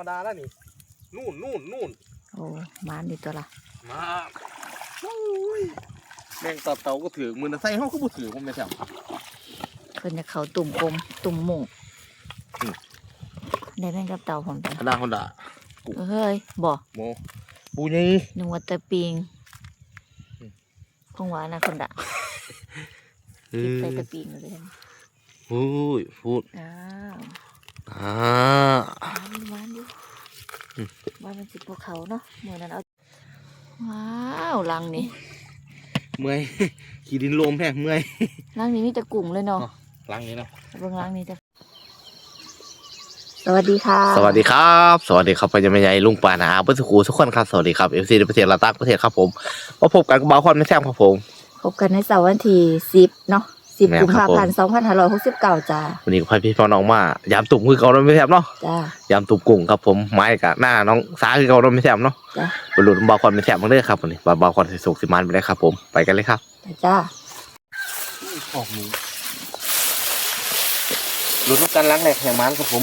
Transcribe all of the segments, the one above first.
ธรรมดาแล้วนี่นู่นนู่นนู่นโอ้มานดีตัวละมาโอ้ยแมงตับเต่าก็ถือมือนะใส่ห้องก็บ่ถือผมไม่ใช่เพิ่นจะเขาตุ่มกลมตุ่มหมุงอืมได้แม่งกับเต่าผมจ้ะธนาคนด่าเฮ้ยบ่โมปูนี่นึกว่าแตะปิงอืมคงว่านะคนดะคิดใส่แตะปิงเลยโอ้ยพูดอ้าว อ่าหวานอยู่มว่ามันสิพวกเขาเนาะมื้อนั้นเอาว้าวลังนี่เมื่อยขี่ดินลมแท้เมื่อยลังนี้มีแต่กุ้งเลยเนาะล้างนี้เนาะเบิ่งลังนี้จะสวัสดีค่ะ สวัสดีครับ สวัสดีครับพญาใหญ่ลุงปานาเพื่อนสกูทุกคนครับ สวัสดีครับเอฟซีประเทศลาตักประเทศครับผมมาพบกันกับบ่าวคอนไม่แซมครับผม พบกันในเสาร์วันที่10เนาะ 10แม่นกุมครับภาพันธ์2569จ้าวันนี้ก็พาพี่พ่อน้องมายามตุ่มคือเก่าเราไม่แซมเนาะจ้ายามตุ่มกุ้งครับผมไม้กับหน้าน้องสาคือเก่าเราไม่แซมเนาะจ้าบรรลุบ่าวคอนไม่แซมมาเลยครับวันนี้บ่าวคอนสิสุกสิมันไปเลยครับ ผมไปกันเลยครับจ้าออกมือรู้ทุกการล้างแหลกแห่งมันครับผม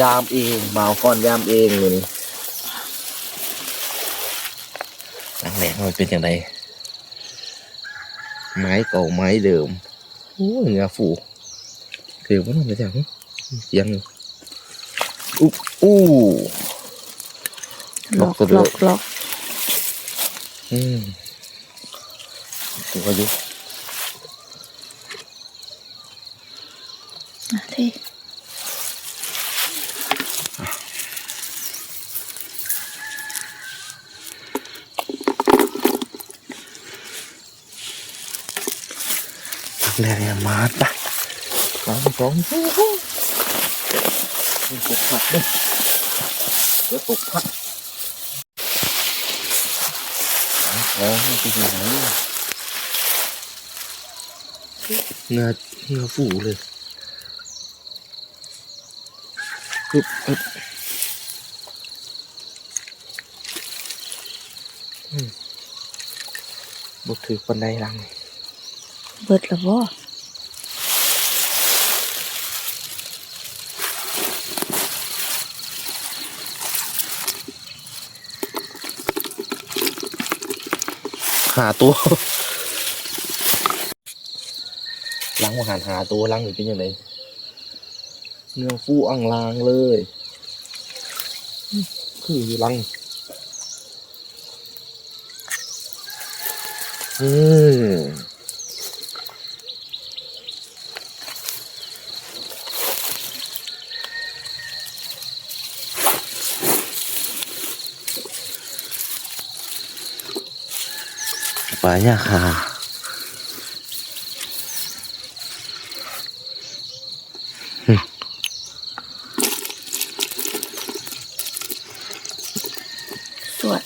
ยามเองบ่าวคอนยามเองเลยล้างแหลกมันเป็นอย่างไรไม้เก่าไม้เดิม โอ้ยเหงาฝูเดี๋ยวว่าเราไปแถวนี้เสียงอยู่อู้อู้ล็ล็ออกกตัวเดิล็มอกล็อกอืมตัวอยู่ ทักแรกเนี่ยมาไปสองสองโอ้โหตกผักด้วยเดี๋ยวตกผักอ๋อนี่เป็นยังไงเงาเงาฟูเลยปึ๊บปึ๊บอืมบดถือปันไดหลังเบิดและบ่ หาตัวล้างอาหารหาตัวล้างอยู่เป็นยังไงเนื้อฟูอ่างลางเลย คืออยู่ลังอืม ปลาเนี่ยค่ะสวด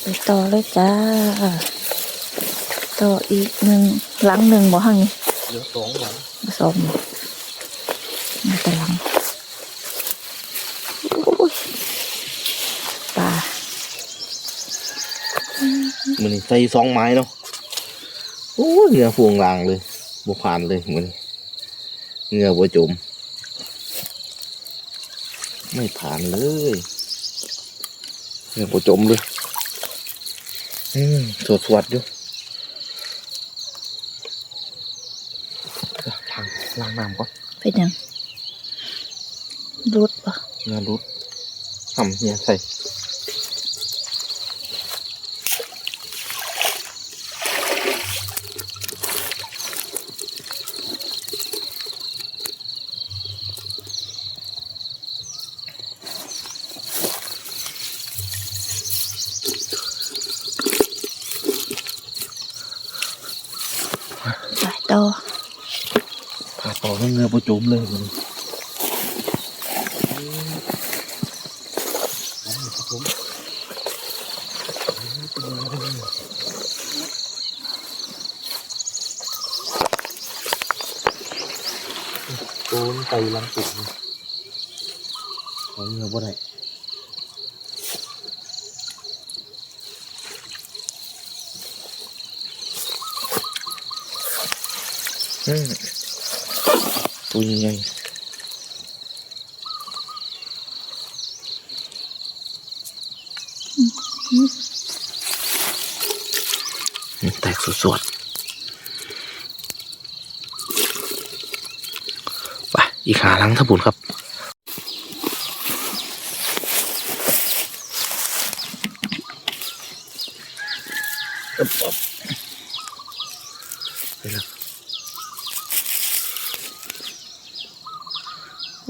ไปต่อเลยจ้า ต่ออีกหนึ่งหลังหนึ่งบ่หังนี่เดี๋ยวสองหลังมาซ้อมบ่มาแต่หลังโอ้ยปลา มันใส่สองไม้เนาะโอ้ยเนื้อฟูอ่างลางเลยบวผ่านเลยเหมือนเนื้อบัวจม ไม่ผ่านเลยเนื้อบัวจมเลยอืมสวดสวดๆอยู่ล้างล้างน้ำก่อนเป็นหยังรุดปะเนื้อรุดทำเนี่ยใส่ ต่อเนื้อบัวจมเลยมันโดนไตลังตุ่มของเนื้อบ่ได้อืม ตัวยังไงแตกสวดๆไปอีกหาหลังทับุญครับ อึ๊บอึ๊บไปแล้ว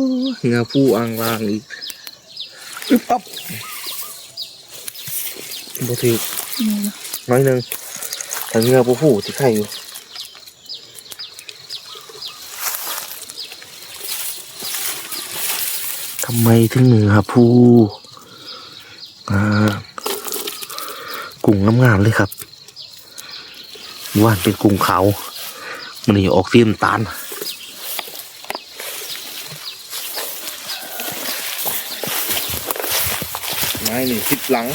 โเงาผู้อ่างวางอีกอึ๊บอับบ่ถือน้อยหนึ่งแต่เงาผู้ผู้ที่ไข่อยู่ทำไมถึงเหนือผู้อ่ากุ้งงามๆเลยครับว่านเป็นกุ้งขาวมันนี่ออกสีน้ำตาล ไม้นี่สิบหลัง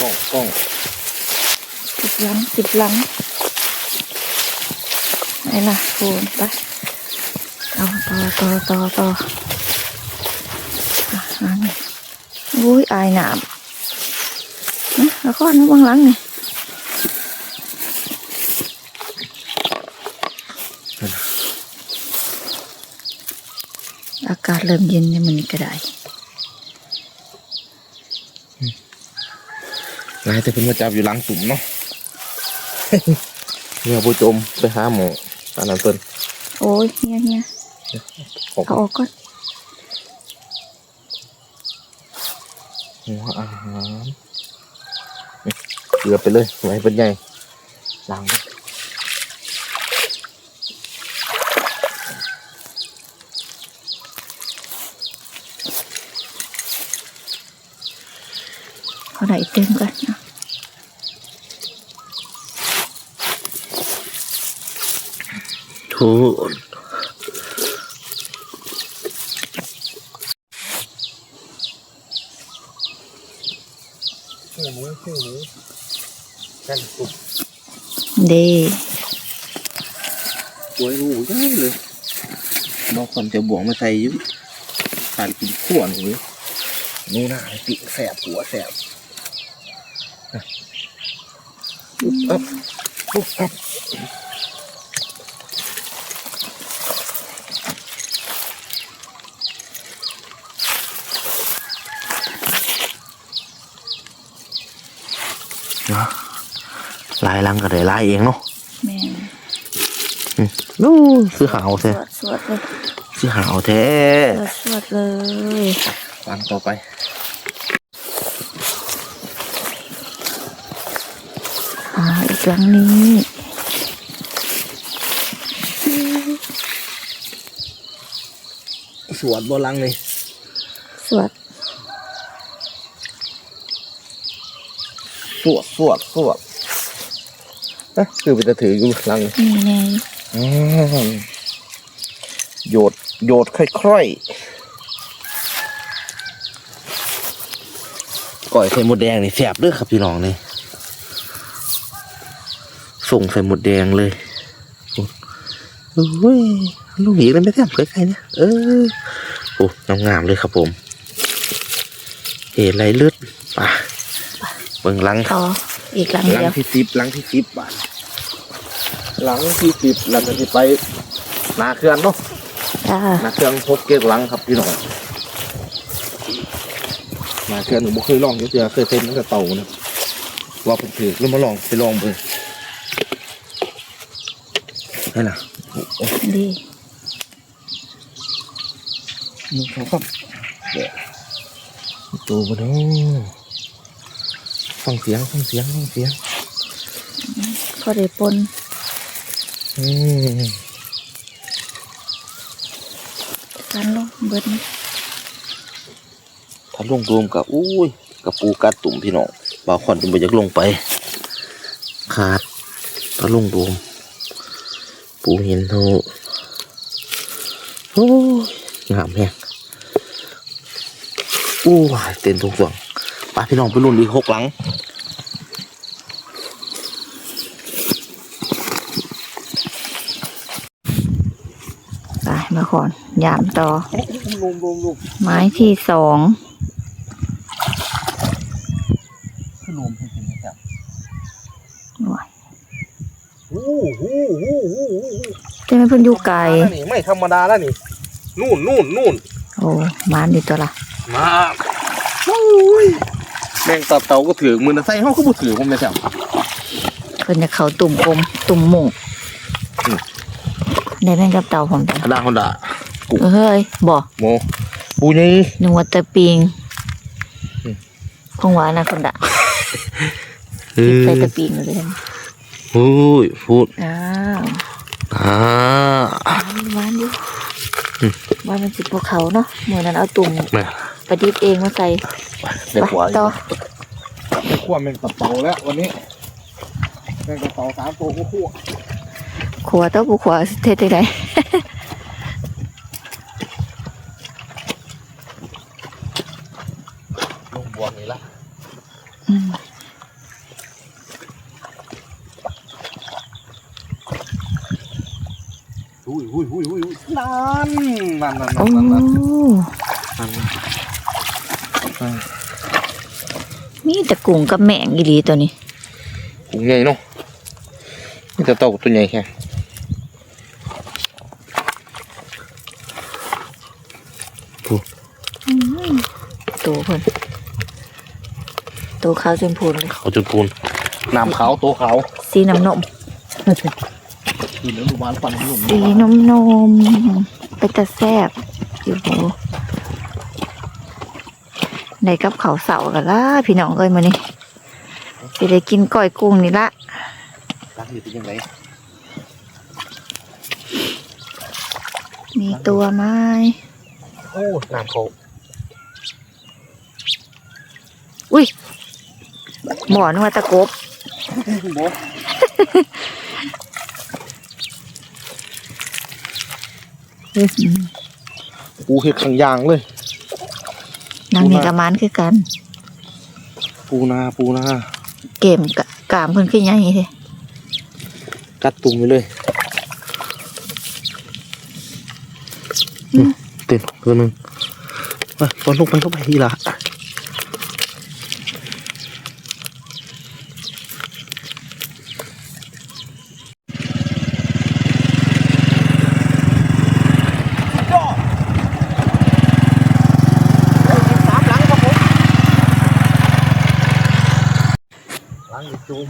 กล้องกล้องสิบหลังสิบหลังไหนล่ะโอนไปเอาต่อต่อต่อต่ออะอันนี้อุ้ยอายหนามนะแล้วก็นึกบางหลังนี่อากาศเริ่มเย็นเนี่ยมันก็ได้ นายแต่เพิ่นมาจับอยู่หลังสุ่มเนาะเมื่อผู้จมไปหาหมอตอนนั้นเพิ่นโอ้ยเฮียเฮียออกเอาออกก่อนหัวอาหารเกลือไปเลยไว้เป็นใหญ่ล้างไว้ เอาไหนเต็มก่อนนะทุนหมูหมูกันสุกเดสวยหูใหญ่เลยบอกก่อนจะบวงมาใส่อยุขาดกินขวหนูนู่นน่ะติแสบหัวแสบอะปุ๊บอับ ปุ๊บอับเนาะลายลังก็ได้ลายเองเนาะแม่นนู้ซื้อหาวสแท้วดสวดเลยซื้อหาวแท้สวดสวดเลยฟังต่อไป อ่าอีก หลังนี้สวดบลังเลยสวดสวดสวดสวดนะคือไปจะถืออยู่หลังนี่ไงอืมโยดโยดค่อยๆก่อยไข่มดแดงนี่แสบเด้อครับพี่น้องนี่ ส่งใส่หมดแดงเลยโอ้ยลูกหนีเลยไม่แต้มใกล้ๆเนี่ยเออโอ้งามๆเลยครับผมเห็นไรเลือดป่ะเบิ่งหลังต่ออีกหลังหลังเดียวที่สิบหลังที่สิบบาทหลังที่สิบหลังที่ไปหนาเครื่องเนาะจ้าหนาเครื่องพกเก็กหลังครับพี่น้องหนาเครื่องหนูบ่เคยลองเยอะๆเคยเต้นตั้งแต่เต่านะว่าผมถือแล้วมาลองไปลองเบิ่ งนี่ล่ะโอ้ยดีมึงเขาครับเดี๋ยวตัวบ่เนาะฟังเสียงฟังเสียงฟังเสียงพอได้ปนอืมกันลงเบิดนี่ถ้าลงรวมกับอุ้ยกับปูกัดตุ่มพี่น้องบางคนจะไปอยากลงไป ขาดถ้าลงรวม ปูเห็นเท่าโอ้ยงามแฮงอู้วายเต้นทุกส่วนไปพี่น้องไปรุ่นอีกหกหลังมาก่อนยามต่อลุมลุมลุมไม้ที่สอง คือลุมจริงๆครับ โอ้ย โอ้โหโอ้โห จะไม่เพิ่นอยู่ไกลนี่ไม่ธรรมดาแล้วนี่นู่นนู่นนู่นโอ้มานดีตัวละมาโอ้ยแมงตับเต่าก็ถือมือนะใส่ห้องก็บ่ถือผมไม่ใช่เพิ่นจะเขาตุ่มกลมตุ่มหม่งอืมได้แม่งกับเต่าผมจ้ะฮอนดาฮอนดาเฮ้ยบ่โมปูนี่นึกว่าแตะปิงอืมคงหวานนะคนดะเอใส่อแตะปิงเลยกันโอ้ยพูดอ้าว อ่าหวานอยู่อืมหวานมันสิพวกเขาเนาะเหมือนนั้นเอาตุ่มแม่ประดิษฐ์เองมาใส่เด็กหัวไปต่อได้ขั้วแมงตับเต่าแล้ววันนี้แมงตับเต่าสามตัวก็ขั้วขวาเต้าปูขวาเทศได้ ลงบวงนี่ละ อืม อุ้ยอุ้ยอุ้ยอุ้ยนั่ นนั่นนั่นโอ้นั่นนั่นนั่นมีแต่กุ้งกับแมงอีหลีตัวนี้กุ้งใหญ่เนาะนี่จะเต่าตัวใหญ่แค่ตัวเพิ่นตัวขาวจนพูนเลยเขาจุดพูนน้ำขาวตัวขาวสีน้ำนม คือเนื้อหวานฟันนุ่มสีนมนม ไปแต่แซ่บอยู่โหในกับเขาวเสากันละพี่น้องเอ้ยมานี่สิได้กินก้อยกุ้งนี่ละรักอยู่ที่ยังไงมีตัวไหม้โอ้น้ำเขาอุ้ยหมอนกว่าตะกบ โบ ปูเห็ดขังยางเลยนางนี่กับมานคือกัน ปูนาปูนาเกมกะกามเพิ่นขึ้นยังไงเด้กัดตุ่มไปเลยเต็มตัวหนึ่งมาตอนลงไปเข้าไปทีละสามหลังครับผม หลังอีกจูม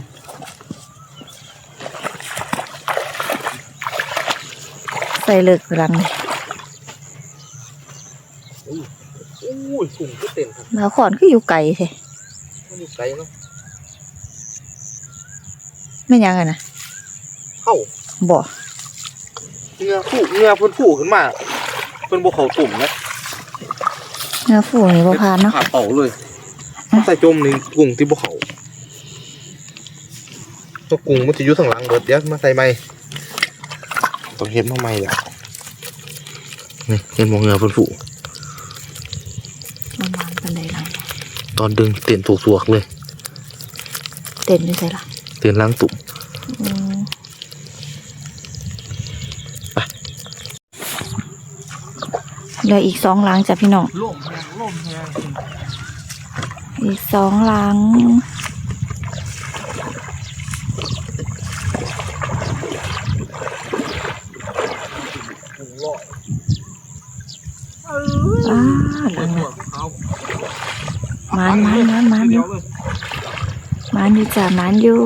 ใส่เลิกรังเลยอุ้ยสูงก็เต็มครับแล้วขอนคืออยู่ไกลแท้มันอยู่ไกลเนาะแม่นยังไงนะเข้าบ่เงือฟูเงือเพิ่นฟูขึ้นมาเพิ่นบ่เข้าตุ่มนะเนื้อฟูนี่บ่พานเนาะขาเป่าเลยมันใส่จมนี่กุ้งที่บ่เข้า ตัวกุ้งมันจะอยู่ข้างหลังเบิดเดี๋ยวมาใส่ใหม่ต้องเฮ็ดมาใหม่แหละนี่เห็นบ่เงือเพิ่นฟูประมาณปันไดหลังตอนดึงเต้นสวกๆเลยเต้นอยู่ใส่ละเต้นล้างตุ่มอืมไปเหลืออีกสองหลังจ้ะพี่น้อง ล่มแฮงล่มแฮงอีกสองหลัง อ้าหลังน่ะ มานมานมานมานอยู่มานอยู่จ้ะมานอยู่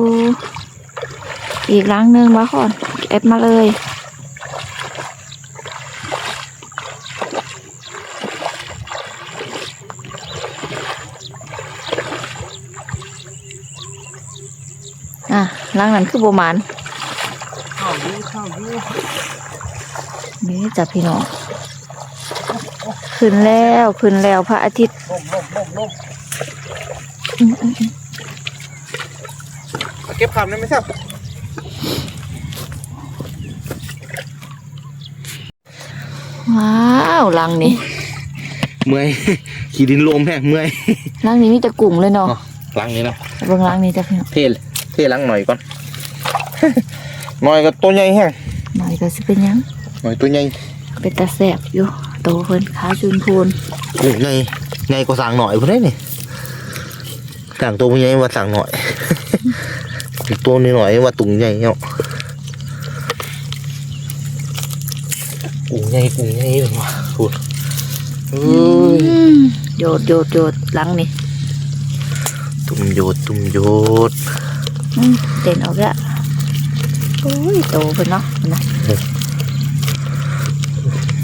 อีกหลังหนึ่งมาก่อนเอฟมาเลยอะหลังนั้นคือโบหมานข้าวอยู่ข้าวอยู่นี่จ้ะพี่น้องขึ้นแล้วขึ้นแล้วพระอาทิตย์ เก็บคำได้ไหมครับว้าวหลังนี้เมื่อยขี่ดินลมแฮงเมื่อยหลังนี้มีแต่กุ้งเลยเนาะหลังนี้นะเบิ่งหลังนี้จ้ะพี่น้องเทเทหลังหน่อยก่อนหน่อยก็ตัวใหญ่แฮงหน่อยก็สิเป็นหยังหน่อยตัวใหญ่เป็นตาแสบอยู่โตเพิ่นขาชุนพูนกุ้งใหญ่ใหญ่กว่าสั่งหน่อยพุ่นได้นี่ สั่งตัวใหญ่ว่าสั่งหน่อยอีกตัวนิดหน่อยว่าตุ่งใหญ่เนาะกุ้งใหญ่กุ้งใหญ่เป็นว่าพูดเอ้ยอืมโยดโยดโยดหลังนี่ตุ่มโยดตุ่มโยดอืมเด่นออกแล้วโอ้ยโตเพิ่นเนาะนะ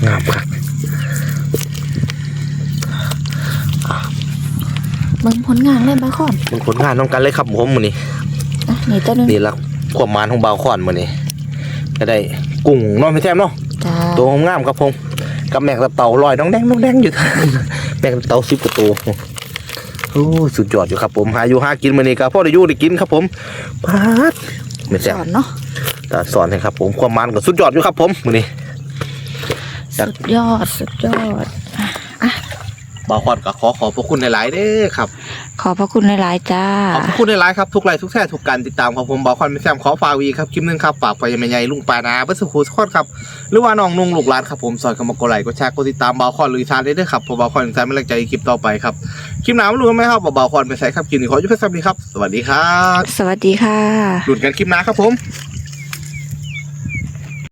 งามครับ เบิ่งผลงานเลยบาคอนเป็นผลงานต้องกันเลยครับผมมื้อนี้อะนี่ตัวหนึงนี่ละความหมานของบ่าวขอนมื้อนี้ก็ได้กุ้งเน้องไม่แท้เนาะจ้าตัวงามครับผมกับแมกตะเต่าลอยน้องแดงน้องแดงอยู่ แมกตะเต่าสิบกว่าตัวโอ้สุดยอดอยู่ครับผมหาอยู่หากินมื้อนี้ครับพ่อได้อยู่ได้กินครับผมปาดไม่สแซ่บอนเนาะแต่สอนให้ครับผมความมันก็สุดยอดอยู่ครับผมมื้อนี้ครับสุดยอดสุดยอด บ่าวขอนก็ขอขอบพระคุณหลายๆเด้อครับ ขอบพระคุณหลายๆจ้า ขอบคุณในไลฟ์ครับทุกไลฟ์ทุกแท่ทุกการติดตามของผมบอกคอนไม่แซมขอฝากวีครับคลิปหนึงครับฝากไปยังไม่ใหญ่ลุงปานาเพื่อสุขุสกอนครับหรือว่าน้องนุ่งลูกหลานครับผมสอนคำมากดไลค์กดแชร์กดติดตามบาวคอนหรืออีสานได้ด้วยครับผมบาวคอนอีสานไม่ลังใจคลิปต่อไปครับคลิปหน้าไม่รู้ไหมครับว่าบาวคอนไปใส่ครับคลิปนี้ขอยุติธรรมดีครับ สวัสดีครับ สวัสดีค่ะหลุดกันคลิปหน้าครับผมค